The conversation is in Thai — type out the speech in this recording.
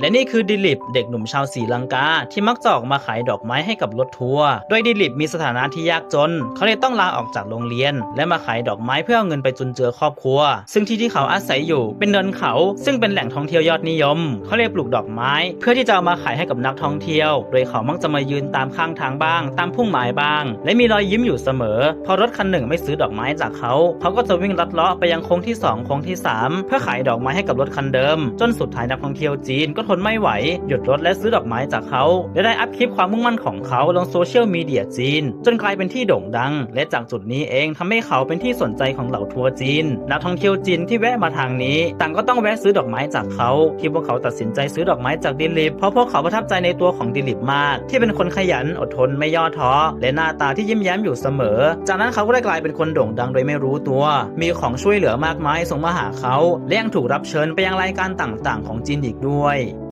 และนี่คือดิลิปเด็กหนุ่มชาวศรีลังกาที่มักจะออกมาขายดอกไม้ให้กับรถทัวร์โดยดิลิปมีสถานะที่ยากจน เขาเลยต้องลาออกจากโรงเรียน และมาขายดอกไม้เพื่อเอาเงินไปจุนเจือครอบครัว ซึ่งที่ที่เขาอาศัยอยู่เป็นเนินเขา ซึ่งเป็นแหล่งท่องเที่ยวยอดนิยม เขาเลยปลูกดอกไม้ เพื่อที่จะเอามาขายให้กับนักท่องเที่ยว โดยเขามักจะมายืนตามข้างทางบ้าง ตามพุ่มไม้บ้าง และมีรอยยิ้มอยู่เสมอ พอรถคันหนึ่งไม่ซื้อดอกไม้จากเขา เขาก็จะวิ่งลัดเลาะไปยังโค้งที่สองโค้งที่สามเพื่อขายดอกไม้ให้กับรถคันเดิม จนสุดท้ายนักท่องเที่ยวจีนก็ทนไม่ไหว หยุดรถและซื้อดอกไม้จากเขาและได้อัพคลิปความมุ่งมั่นของเขาลงโซเชียลมีเดียจีน จนกลายเป็นที่โด่งดัง และจากจุดนี้เองทำให้เขาเป็นที่สนใจของเหล่าทัวร์จีน นักท่องเที่ยวจีนที่แวะมาทางนี้ ต่างก็ต้องแวะซื้อดอกไม้จากเขาที่พวกเขาตัดสินใจซื้อดอกไม้จากดิลิปเพราะพวกเขาประทับใจในตัวของดิลิปมาก ที่เป็นคนขยันอดทนไม่ย่อท้อและหน้าตาที่ยิ้มแย้มอยู่เสมอ จากนั้นเขาก็ได้กลายเป็นคนโด่งดังโดยไม่รู้ตัว มีของช่วยเหลือมากมายส่งมาหาเขาและยังถูกรับเชิญไปยังรายการต่างๆ ของจีนอีกด้วย